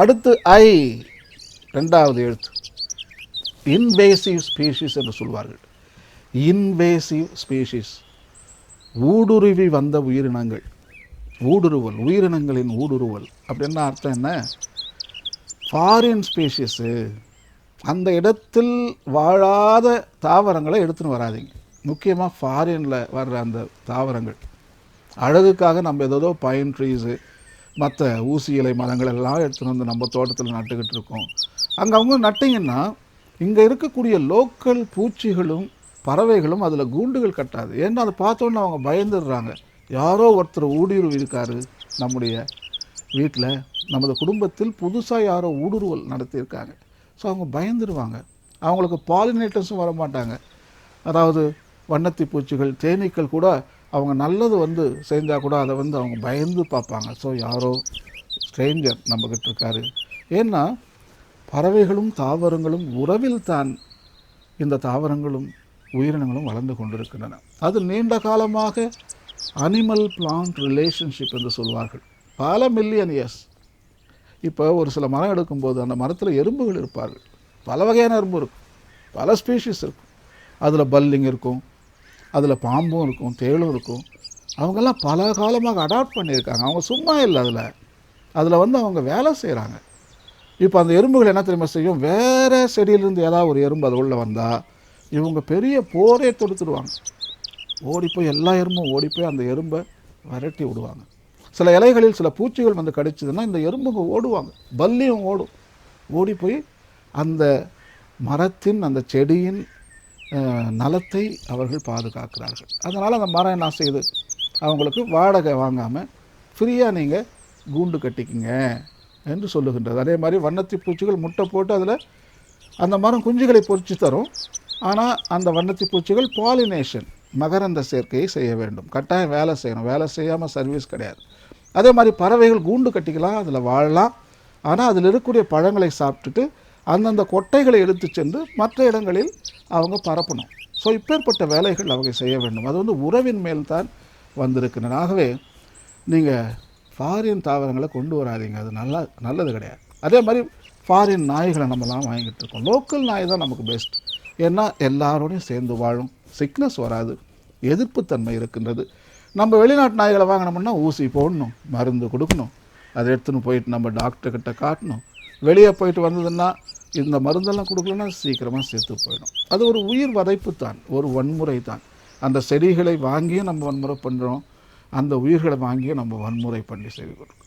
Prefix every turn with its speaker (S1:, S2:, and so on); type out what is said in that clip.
S1: அடுத்து ஐ ரெண்டாவது எழுத்து. இன்வேசிவ் ஸ்பீஷிஸ் என்று சொல்வார்கள். இன்வேசிவ் ஸ்பீஷிஸ் ஊடுருவி வந்த உயிரினங்கள். ஊடுருவல் உயிரினங்களின் ஊடுருவல். அப்படின்னா அர்த்தம் என்ன? ஃபாரின் ஸ்பீஷிஸு அந்த இடத்தில் வாழாத தாவரங்களை எடுத்துன்னு வராதீங்க. முக்கியமாக ஃபாரினில் வர்ற அந்த தாவரங்கள். அழகுக்காக நம்ம ஏதோ பைன் ட்ரீஸு மற்ற ஊசி இலை மரங்கள் எல்லாம் எடுத்துன்னு வந்து நம்ம தோட்டத்தில் நட்டுக்கிட்டு இருக்கோம். அங்கே அவங்க நட்டிங்கன்னா இங்கே இருக்கக்கூடிய லோக்கல் பூச்சிகளும் பறவைகளும் அதில் கூண்டுகள் கட்டாது. ஏன்னா அதை பார்த்தோன்னே அவங்க பயந்துடுறாங்க. யாரோ ஒருத்தர் ஊடுருவி இருக்காரு நம்முடைய வீட்டில் நமது குடும்பத்தில் புதுசாக யாரோ ஊடுருவல் நடத்தியிருக்காங்க. ஸோ அவங்க பயந்துருவாங்க. அவங்களுக்கு பாலினேட்டர்ஸும் வர மாட்டாங்க அதாவது வண்ணத்தி பூச்சிகள் தேனீக்கள் கூட அவங்க நல்லது வந்து செஞ்சால் கூட அதை வந்து அவங்க பயந்து பார்ப்பாங்க. ஸோ யாரோ ஸ்ட்ரேஞ்சர் நம்மக்கிட்ட இருக்காரு. ஏன்னா பறவைகளும் தாவரங்களும் உறவில் தான் இந்த தாவரங்களும் உயிரினங்களும் வளர்ந்து கொண்டிருக்கின்றன. அது நீண்ட காலமாக அனிமல் பிளான்ட் ரிலேஷன்ஷிப் என்று சொல்வார்கள். பல மில்லியன் இயர்ஸ் இப்போ ஒரு சில மரம் எடுக்கும்போது அந்த மரத்தில் எறும்புகள் இருப்பார்கள். பல வகையான எறும்பு இருக்கும். பல ஸ்பீஷிஸ் இருக்கும். அதில் பல்லிங் இருக்கும். அதில் பாம்பும் இருக்கும் தேளும் இருக்கும். அவங்கெல்லாம் பல காலமாக அடாப்ட் பண்ணியிருக்காங்க. அவங்க சும்மா இல்லை அதில். அதில் வந்து அவங்க வேலை செய்கிறாங்க. இப்போ அந்த எறும்புகள் என்ன தெரியுமா செய்யும்? வேறு செடியிலிருந்து ஏதாவது ஒரு எறும்பு அது உள்ளே வந்தால் இவங்க பெரிய போரே தொடுத்துடுவாங்க. ஓடி போய் எல்லா எறும்பும் ஓடி போய் அந்த எறும்பை விரட்டி விடுவாங்க. சில இலைகளில் சில பூச்சிகள் வந்து கடிச்சதுன்னா இந்த எறும்புங்க ஓடுவாங்க. பல்லியும் ஓடும். ஓடி போய் அந்த மரத்தின் அந்த செடியின் நலத்தை அவர்கள் பாதுகாக்கிறார்கள். அதனால் அந்த மரம் என்ன செய்யுது? அவங்களுக்கு வாடகை வாங்காமல் ஃப்ரீயாக நீங்கள் கூண்டு கட்டிக்கிங்க என்று சொல்லுகின்றது. அதே மாதிரி வண்ணத்தி பூச்சிகள் முட்டை போட்டு அதில் அந்த மரம் குஞ்சுகளை பொறிச்சு தரும். ஆனால் அந்த வண்ணத்தி பூச்சிகள் பாலினேஷன் மகரந்த சேர்க்கையை செய்ய வேண்டும். கட்டாயம் வேலை செய்யணும். வேலை செய்யாமல் சர்வீஸ் கிடையாது. அதே மாதிரி பறவைகள் கூண்டு கட்டிக்கலாம் அதில் வாழலாம். ஆனால் அதில் இருக்கக்கூடிய பழங்களை சாப்பிட்டுட்டு அந்தந்த கொட்டைகளை எடுத்து சென்று மற்ற இடங்களில் அவங்க பரப்பணும். ஸோ இப்பேற்பட்ட வேலைகள் அவங்க செய்ய வேண்டும். அது வந்து உறவின் மேல் தான் வந்திருக்கின்றன. ஆகவே நீங்கள் ஃபாரின் தாவரங்களை கொண்டு வராதீங்க. அது நல்லா நல்லது கிடையாது. அதே மாதிரி ஃபாரின் நாய்களை நம்மலாம் வாங்கிட்டு இருக்கோம். லோக்கல் நாய் தான் நமக்கு பெஸ்ட் ஏன்னா எல்லாரோடையும் சேர்ந்து வாழும். சிக்னஸ் வராது. எதிர்ப்புத்தன்மை இருக்கின்றது. நம்ம வெளிநாட்டு நாய்களை வாங்கினோம்னா ஊசி போடணும். மருந்து கொடுக்கணும். அதை எடுத்துன்னு போயிட்டு நம்ம டாக்டர்கிட்ட காட்டணும். வெளியே போயிட்டு வந்ததுன்னா இந்த மருந்தெல்லாம் கொடுக்கலன்னா சீக்கிரமாக செத்து போயிடும். அது ஒரு உயிர் வதைப்பு தான் ஒரு வன்முறை தான். அந்த செடிகளை வாங்கியும் நம்ம வன்முறை பண்ணுறோம் அந்த உயிர்களை வாங்கியும் நம்ம வன்முறை பண்ணி செய்து கொடுக்கணும்.